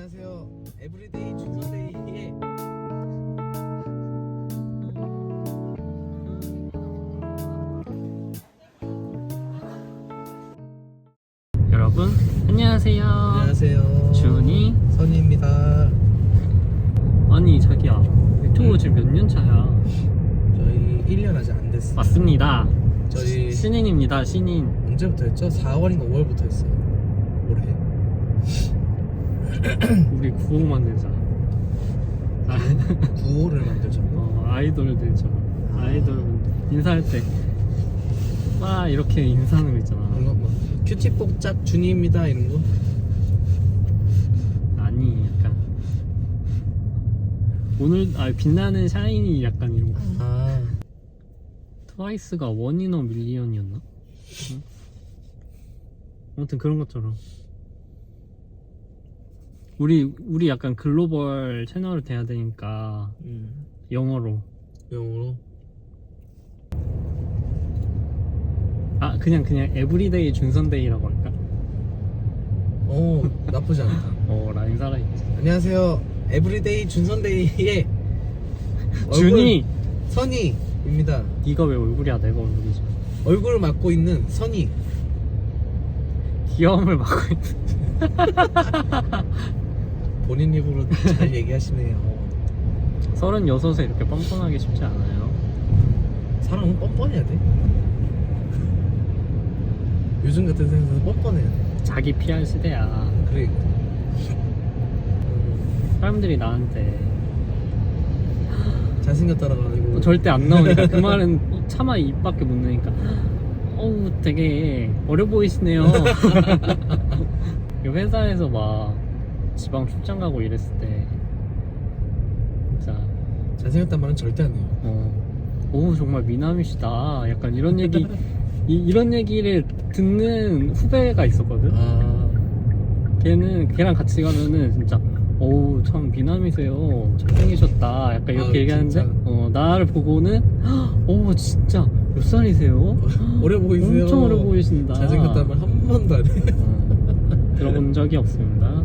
안녕하세요. 에브리데이 준선데이의 여러분 안녕하세요. 안녕하세요. 준이. 선희입니다. 아니 자기야 유튜브 지금 몇 년 차야? 저희 1년 아직 안 됐어요. 맞습니다. 저희 신인입니다 신인. 언제부터 했죠? 4월인가 5월부터 했어요. 올해. 우리 구호 만들자. 아, 9호를 만들자고. 어, 아이돌들처럼 아이돌 인사할 때. 와 이렇게 인사하는 거 있잖아. 뭔가 뭐 큐티복짝 준이입니다 이런 거. 아니 약간 오늘 아 빛나는 샤이니 약간 이런 거. 아 트와이스가 원이너 밀리언이었나? 응? 아무튼 그런 것처럼 우리 우리 약간 글로벌 채널을 돼야 되니까 음, 영어로 영어로. 아 그냥 그냥 에브리데이 준선데이라고 할까? 오 나쁘지 않다. 어 라인 살아있지 안녕하세요. 에브리데이 준선데이의 준이 선희입니다. 네가 왜 얼굴이야 내가 얼굴이지 얼굴을 맡고 있는 선희. 귀여움을 맡고 있는 본인 입으로 잘 얘기하시네요. 36에 이렇게 뻔뻔하기 쉽지 않아요 사람은 뻔뻔해야 돼. 요즘 같은 세상에서 뻔뻔해야 돼. 자기 PR 시대야 그래. 사람들이 나한테 잘생겼다라고 하고. 어, 절대 안 나오니까 그 말은 차마 입 밖에 못 내니까 어우 되게 어려 보이시네요 이 회사에서 막 지방 출장 가고 이랬을 때 진짜 잘생겼단 말은 절대 안 해요. 어, 오 정말 미남이시다 약간 이런 얘기 이, 런 얘기를 듣는 후배가 있었거든 아, 걔는 걔랑 같이 가면은 진짜 어우 참 미남이세요 잘생기셨다 약간 이렇게 아, 얘기하는데 진짜? 어 나를 보고는 어 진짜 몇 살이세요? 오래 보이세요. 엄청 어려 보이신다 잘생겼단 말 한 번도 안 해. 어, 들어본 적이 없습니다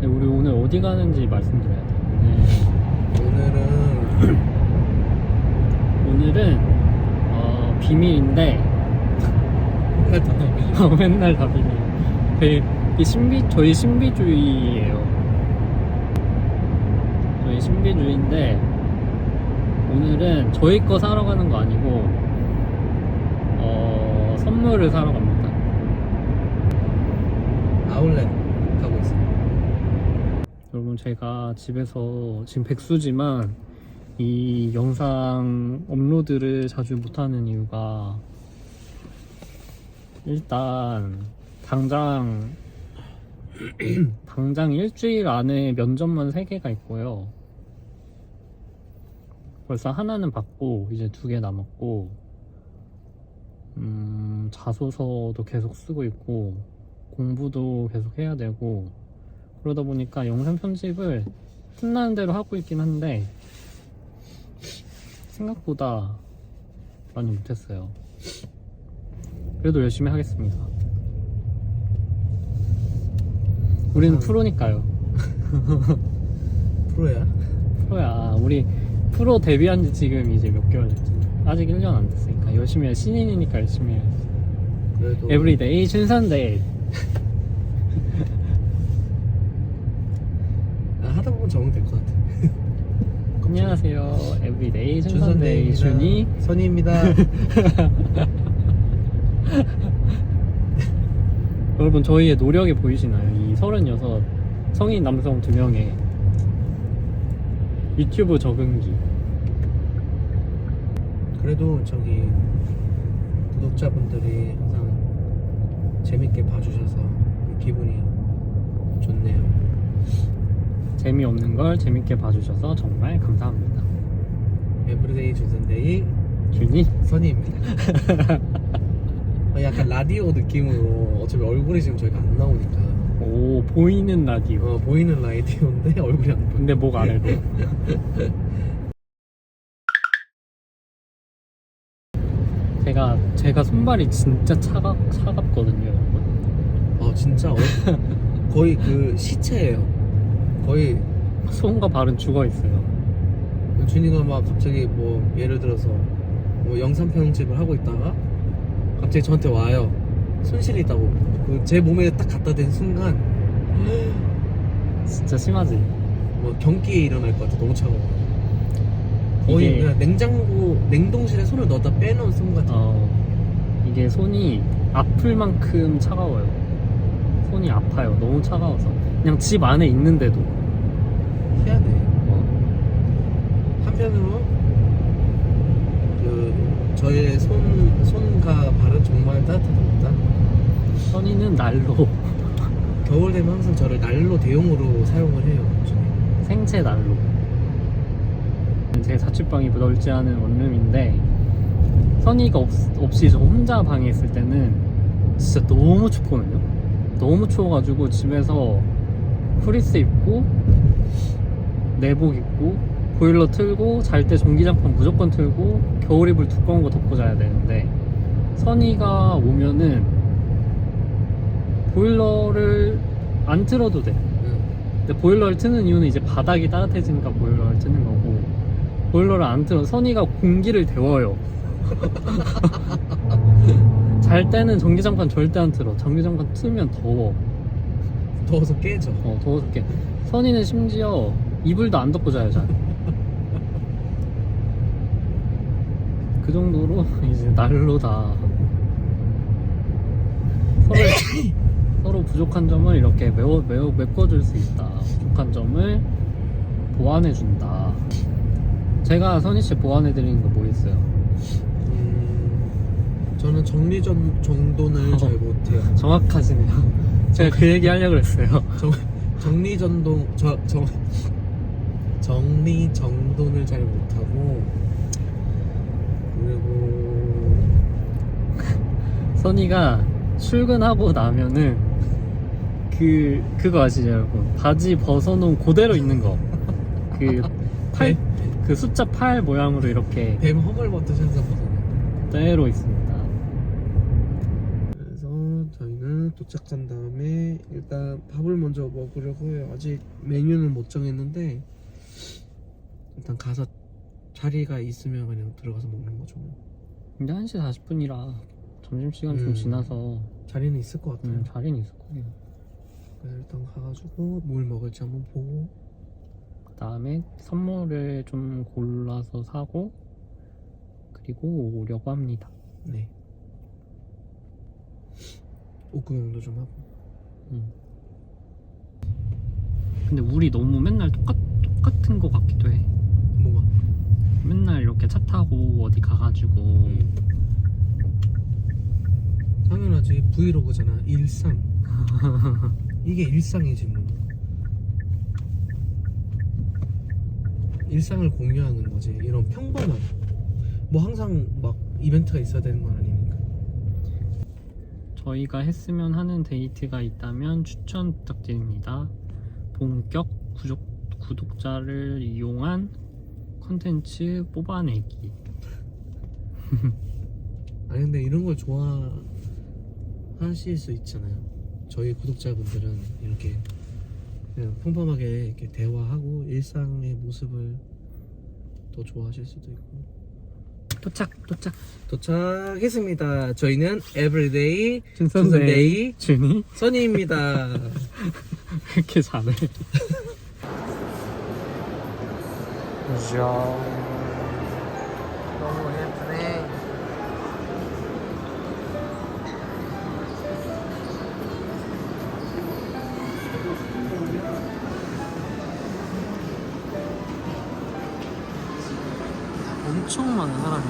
네, 우리 오늘 어디 가는지 말씀드려야 돼 오늘은 오늘, 오늘은 어, 비밀인데 맨날 다 어, 맨날 다 비밀. 되게 이 신비 저희 신비주의예요. 저희 신비주의인데 오늘은 저희 거 사러 가는 거 아니고 어, 선물을 사러 갑니다. 아울렛 가고 있어요. 제가 집에서 지금 백수지만 이 영상 업로드를 자주 못하는 이유가 일단 당장 당장 일주일 안에 면접만 3개가 있고요. 벌써 하나는 받고 이제 두 개 남았고 음, 자소서도 계속 쓰고 있고 공부도 계속 해야 되고 그러다 보니까 영상 편집을 틈나는 대로 하고 있긴 한데 생각보다 많이 못했어요. 그래도 열심히 하겠습니다. 우리는 감사합니다. 프로니까요. 프로야? 프로야. 우리 프로 데뷔한 지 지금 이제 몇 개월 됐지? 아직 1년 안 됐으니까 열심히 해. 신인이니까 열심히 해. 그래도 에브리데이 춘산데이. 아, 하다 보면 적응 될 것 같아. 안녕하세요. 에브리데이 준선데이입니다. 준이 선희입니다. 여러분 저희의 노력이 보이시나요? 이 36 성인 남성 2명의 유튜브 적응기 그래도 저기 구독자분들이 항상 재밌게 봐주셔서 기분이. 재미없는 걸 재밌게 봐주셔서 정말 감사합니다. 에브리데이 준선데이 준이 선희입니다. 어, 약간 라디오 느낌으로 어차피 얼굴이 지금 저희가 안 나오니까. 오 보이는 라디오. 어, 보이는 라디오인데 얼굴이 안 보여. 근데 목 아래로 제가 제가 손발이 진짜 차갑 차갑거든요 여러분. 어 진짜 어, 거의 그 시체예요. 거의 소음과 발은 죽어 있어요. 준이가 막 갑자기 뭐 예를 들어서 뭐 영상 편집을 하고 있다가 갑자기 저한테 와요. 손실이 있다고. 그 제 몸에 딱 갖다 댄 순간 진짜 심하지. 뭐 경기에 일어날 것 같아. 너무 차가워. 거의 이게- 그냥 냉장고 냉동실에 손을 넣었다 빼놓은 순간 같아. 어, 이게 손이 아플 만큼 차가워요. 손이 아파요. 너무 차가워서. 그냥 집 안에 있는데도. 희한해. 어, 한편으로 그 저의 손 손과 발은 정말 따뜻합니다. 선이는 난로, 겨울 되면 항상 저를 난로 대용으로 사용을 해요. 생체 난로. 제 자취방이 넓지 않은 원룸인데 선이가 없, 없이 저 혼자 방에 있을 때는 진짜 너무 춥거든요. 너무 추워가지고 집에서 프리스 입고 내복 입고 보일러 틀고 잘 때 전기장판 무조건 틀고 겨울 이불 두꺼운 거 덮고 자야 되는데 선이가 오면은 보일러를 안 틀어도 돼. 응. 근데 보일러를 트는 이유는 이제 바닥이 따뜻해지니까 보일러를 트는 거고 보일러를 안 틀어 선이가 공기를 데워요 잘 때는 전기장판 절대 안 틀어 전기장판 틀면 더워 더워서 깨져. 어 더워서 깨 선이는 심지어 이불도 안 덮고 자요 잘그 그 정도로 이제 난로다 서로, 서로 부족한 점을 이렇게 메워, 메워, 메꿔줄 수 있다 부족한 점을 보완해준다 제가 선희 씨 보완해드리는 거 뭐 있어요? 음, 저는 정리 전 정돈을 어. 잘 못해요. 정확하시네요 제가 그 얘기 하려고 했어요. 정, 정리 전동 저, 정 정리 정돈을 잘 못하고 그리고 선이가 출근하고 나면은 그 그거 아시죠 여러분 바지 벗어놓은 그대로 있는 거 그 팔, 그 숫자 8 모양으로 이렇게 뱀 허물 버튼 항상 보잖아요. 그대로 있습니다 그래서 저희는 도착 한 다음에 일단 밥을 먼저 먹으려고 해요. 아직 메뉴는 못 정했는데 일단 가서 자리가 있으면 그냥 들어가서 먹는 거죠. 근데 1시 40분이라 점심시간 좀 음. 지나서 자리는 있을 것 같아요. 음, 자리는 있을 거예요 그래서 일단 가가지고 뭘 먹을지 한번 보고 그 다음에 선물을 좀 골라서 사고 그리고 오려고 합니다 네. 옷 구경도 좀 하고. 음. 근데 우리 너무 맨날 똑같, 똑같은 거 같기도 해. 뭐가? 맨날 이렇게 차 타고 어디 가가지고. 음. 당연하지. 브이로그잖아. 일상. 이게 일상이지 뭐 일상을 공유하는 거지. 이런 평범한 뭐 항상 막 이벤트가 있어야 되는 건 아니니까 저희가 했으면 하는 데이트가 있다면 추천 부탁드립니다. 본격 구독, 구독자를 이용한 컨텐츠 뽑아내기. 아니 근데 이런 걸 좋아하실 수 있잖아요 저희 구독자분들은 이렇게 그냥 평범하게 이렇게 대화하고 일상의 모습을 더 좋아하실 수도 있고 도착, 도착. 도착했습니다. 저희는 에브리데이 준선데이, 준이 써니입니다. 이렇게 잘해. 너무 예쁘네. 엄청 많은 사람이.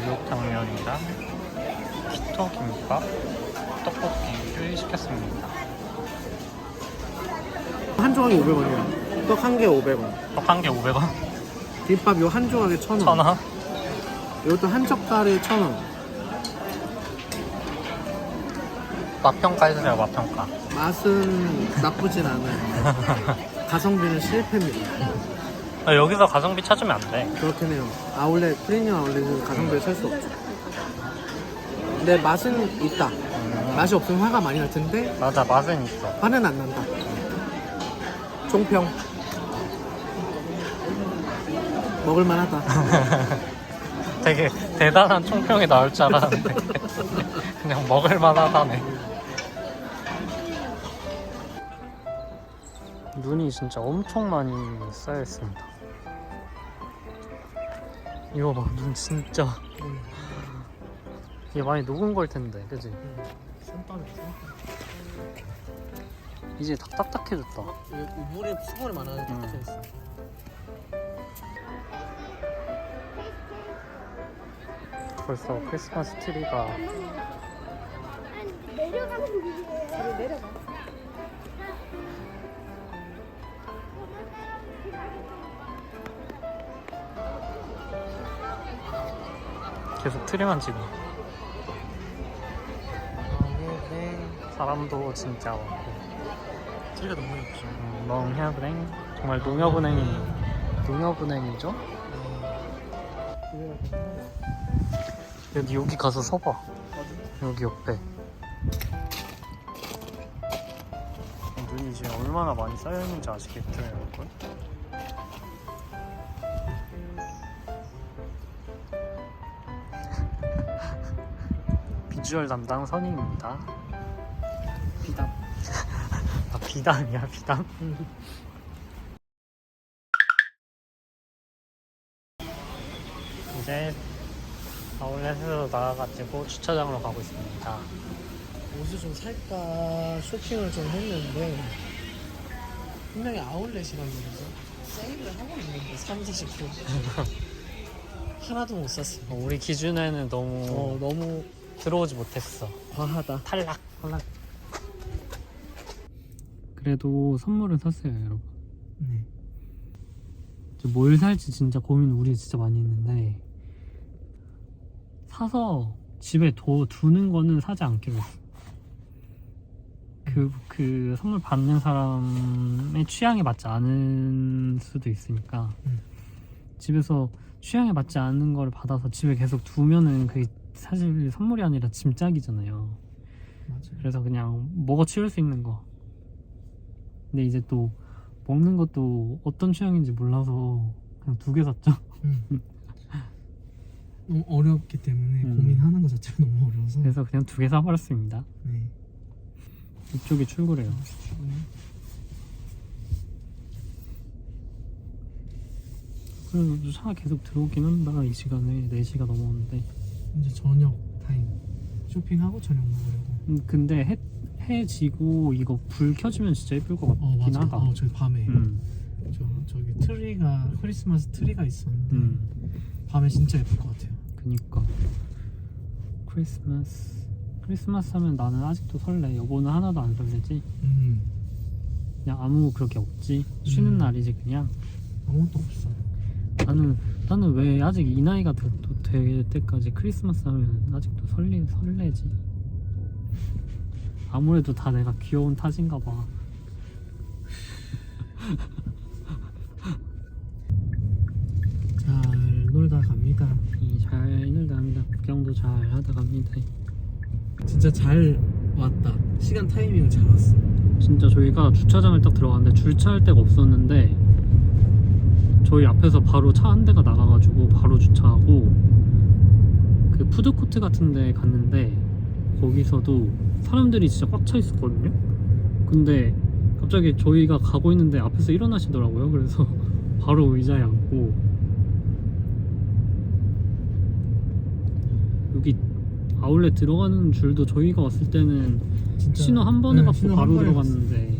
우육탕면이랑 피토 김밥, 떡볶이를 시켰습니다. 한 조각이 500원이야. 떡 한 개 500원. 떡 한 개 500원? 김밥 요 한 조각에 1,000원. 천 원? 이것도 한 젓갈에 1,000원. 맛평가 해주세요 맛평가 맛은 나쁘진 않아요. 가성비는 실패입니다. 아, 여기서 가성비 찾으면 안돼 그렇긴 해요. 아울렛, 프리미엄 아울렛은 가성비를 찰 수 없죠. 근데 맛은 있다. 맛이 없으면 화가 많이 날 텐데 맞아 맛은 있어 화는 안 난다. 총평. 먹을만하다. 되게 대단한 총평이 나올 줄 알았는데 그냥 먹을만 하다네 눈이 진짜 엄청 많이 쌓여 있습니다 이거 봐 눈 진짜 이게 많이 녹은 걸 텐데 그지? 이제 다 딱딱해졌다 물에 수분이 많아서 음. 있어. 벌써 크리스마스 트리가 내려가는 길이에요. 내려가. 계속 트리만 찍어 사람도 진짜 많고 트리가 너무 예쁘죠. 음, 농협은행 정말 농협은행이 농협은행이죠? 여기 여기 가서 서봐 여기 옆에 눈이 이제 얼마나 많이 쌓여있는지 아시겠죠 여러분? 비주얼 담당 선임입니다 비담. 아 비담이야 비담? 이제 아울렛에서 나와가지고 주차장으로 가고 있습니다. 옷을 좀 살까 쇼핑을 좀 했는데 분명히 아울렛이란 말이죠. 세일을 하고 있는데 3, 40% 하나도 못 샀어요. 우리 기준에는 너무 어 너무 들어오지 못했어. 과하다. 탈락. 탈락. 그래도 선물을 샀어요, 여러분. 네. 뭘 살지 진짜 고민 우리 진짜 많이 했는데 사서 집에 둬, 두는 거는 사지 않기로 했어. 그, 그 선물 받는 사람의 취향에 맞지 않을 수도 있으니까 음. 집에서 취향에 맞지 않는 걸 받아서 집에 계속 두면은 그게 사실 선물이 아니라 짐짝이잖아요. 맞아요. 그래서 그냥 먹어 치울 수 있는 거. 근데 이제 또 먹는 것도 어떤 취향인지 몰라서 그냥 두 개 샀죠. 음. 너무 어렵기 때문에 음. 고민하는 것 자체가 너무 어려워서. 그래서 그냥 두 개 사버렸습니다. 네. 이쪽이 출구래요. 그래도 차가 계속 들어오긴 한다 이 시간에 4시가 넘었는데 이제 저녁 타임 쇼핑하고 저녁 먹으려고. 음, 근데 해, 해 지고 이거 불 켜지면 진짜 예쁠 것 어 같긴 맞아. 하다 어 저기 밤에 음, 저 저기 트리가 크리스마스 트리가 있었는데 음, 밤에 진짜 예쁠 것 같아요. 그니까 크리스마스 크리스마스 하면 나는 아직도 설레 여보는 하나도 안 설레지 음 그냥 아무 그렇게 없지 쉬는 음. 날이지 그냥 아무것도 없어. 나는 나는 왜 아직 이 나이가 될, 될 때까지 크리스마스 하면 아직도 설레 설레지. 아무래도 다 내가 귀여운 탓인가 봐. 갑니다. 진짜 잘 왔다. 시간 타이밍을 잘 왔어. 진짜 저희가 주차장을 딱 들어갔는데 주차할 데가 없었는데 저희 앞에서 바로 차 한 대가 나가가지고 바로 주차하고 그 푸드코트 같은 데 갔는데 거기서도 사람들이 진짜 꽉 차 있었거든요 근데 갑자기 저희가 가고 있는데 앞에서 일어나시더라고요 그래서 바로 의자에 앉고 여기 아울렛 들어가는 줄도 저희가 왔을 때는 진짜 신호 한 번에 네, 받고 신호 한 바로 번에 들어갔는데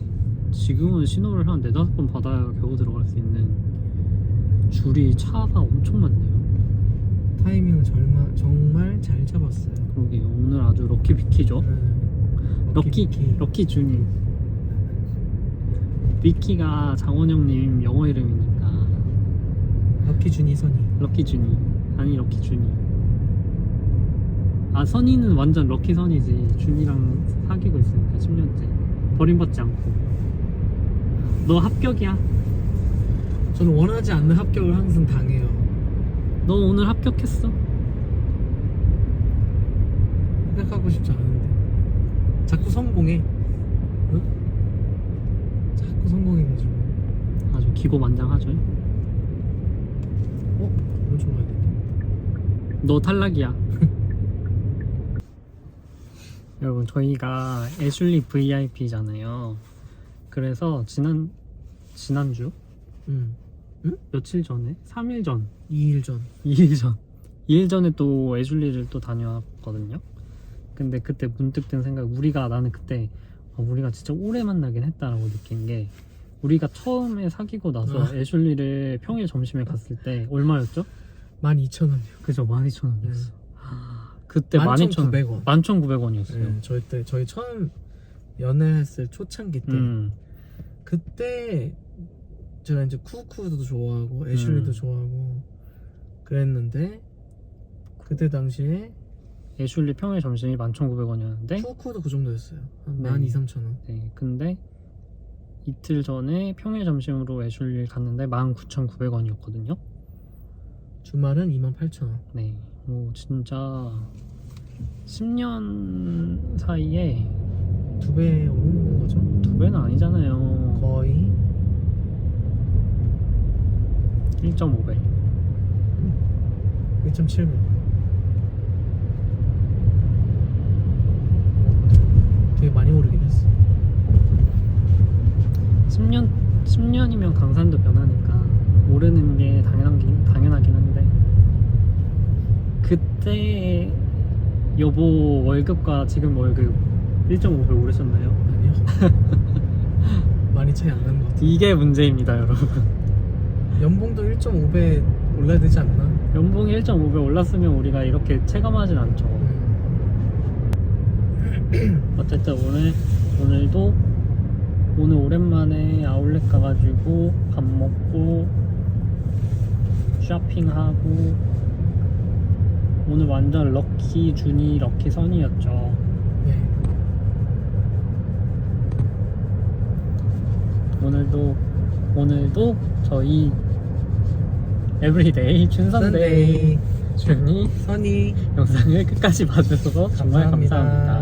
지금은 신호를 한 네다섯 번 받아야 겨우 들어갈 수 있는 줄이 차가 엄청 많네요. 타이밍을 정말 정말 잘 잡았어요. 그러게요 오늘 아주 럭키 비키죠 네. 럭키 비키. 럭키 준이 비키가 장원영님 영어 이름이니까 럭키 준이 선이. 럭키 준이 아니 럭키 준이 아 선이는 완전 럭키 선이지 준이랑 사귀고 있으니까 10년째 버림받지 않고 너 합격이야 저는 원하지 않는 합격을 항상 당해요. 너 오늘 합격했어 생각하고 싶지 않은데. 자꾸 성공해. 응? 자꾸 성공해가지고. 아주 기고만장하죠 어? 오른쪽 가야 된다. 너 탈락이야 여러분 저희가 애슐리 VIP잖아요 그래서 지난 지난주 응. 며칠 전에 3일 전 2일 전. 2일 전 2일 전에 또 애슐리를 또 다녀왔거든요 근데 그때 문득 든 생각 우리가 나는 그때 아, 우리가 진짜 오래 만나긴 했다라고 느낀 게 우리가 처음에 사귀고 나서 아. 애슐리를 평일 점심에 갔을 때 얼마였죠? 12,000원이요. 그죠 12,000원이었어 네. 그때 11,900원. 11,900원이었어요. 네, 저희 때 저희 처음 연애했을 초창기 때. 음, 그때 제가 이제 쿠쿠도 좋아하고 애슐리도 음. 좋아하고 그랬는데 그때 당시에 애슐리 평일 점심이 11,900원이었는데 쿠쿠도 그 정도였어요. 한 네. 12,000원. 네, 근데 이틀 전에 평일 점심으로 애슐리를 갔는데 19,900원이었거든요. 주말은 28,000원. 네, 뭐 진짜 10년 사이에 두 배 오른 거죠 두 배는 아니잖아요. 거의 1.5배. 1.7배 되게 많이 오르긴 했어 10년 10년이면 강산도 변하니까 오르는 게 당연한 당연하긴 한데 그때 여보 월급과 지금 월급 1.5배 오르셨나요? 아니요 많이 차이 안 나는 것 같아요 이게 문제입니다, 여러분. 연봉도 1.5배 올라야 되지 않나? 연봉이 1.5배 올랐으면 우리가 이렇게 체감하진 않죠. 음. 어쨌든 오늘 오늘도 오늘 오랜만에 아울렛 가가지고 밥 먹고 쇼핑하고 오늘 완전 럭키 준이 럭키 선이었죠. 네. 오늘도 오늘도 저희 에브리데이 춘선데이 준이 선이 영상을 끝까지 봐주셔서 정말 감사합니다. 감사합니다.